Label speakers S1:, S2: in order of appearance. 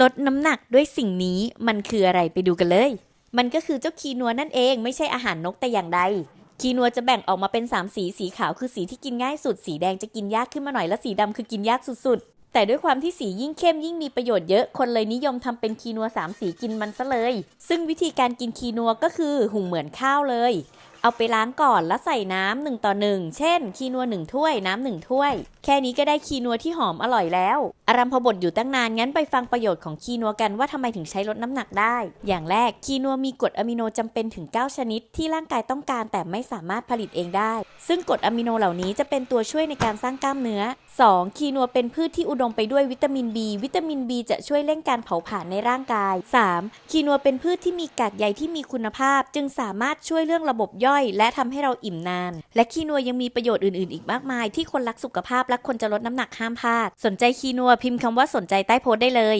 S1: ลดน้ำหนักด้วยสิ่งนี้มันคืออะไรไปดูกันเลย มันก็คือเจ้าคีนัวนั่นเองไม่ใช่อาหารนกแต่อย่างใดคีนัวจะแบ่งออกมาเป็น 3 สีสีขาวคือสีที่กินง่ายสุด สีแดงจะกินยากขึ้นมาหน่อยและสีดำคือกินยากสุดๆ แต่ด้วยความที่สียิ่งเข้มยิ่งมีประโยชน์เยอะ คนเลยนิยมทำเป็นคีนัว 3 สีกินมันซะเลย ซึ่งวิธีการกินคีนัวก็คือหุงเหมือนข้าวเลย เอาไปล้างก่อนแล้วใส่น้ำหนึ่งต่อหนึ่งเช่น คีนัวหนึ่งถ้วย น้ำหนึ่งถ้วย แค่นี้ก็ได้คีนัวที่หอมอร่อยแล้วอารัมพบทอยู่ตั้งนานงั้นไปฟังประโยชน์ของคีนัวกันว่าทำไมถึงใช้ลดน้ำหนักได้ อย่างแรกคีนัวมีกรดอะมิโนจำเป็นถึง 9 ชนิด ที่ร่างกายต้องการแต่ไม่สามารถผลิตเองได้ ซึ่งกรดอะมิโนเหล่านี้จะเป็นตัวช่วยในการสร้างกล้ามเนื้อ 2. คีนัวเป็นพืชที่อุดมไปด้วยวิตามิน B วิตามิน B จะช่วยเร่งการเผาผลาญในร่างกาย 3. คีนัวเป็นพืชที่มีกากใยที่มีคุณภาพ จึงสามารถช่วยเรื่องระบบย่อยและทำให้เราอิ่มนาน และคีนัวยังมีประโยชน์อื่นๆ อีกมากมาย ที่คนรักสุขภาพและคนจะลดน้ำหนักห้ามพลาด สนใจคีนัวพิมพ์คำว่าสนใจใต้โพสต์ได้เลย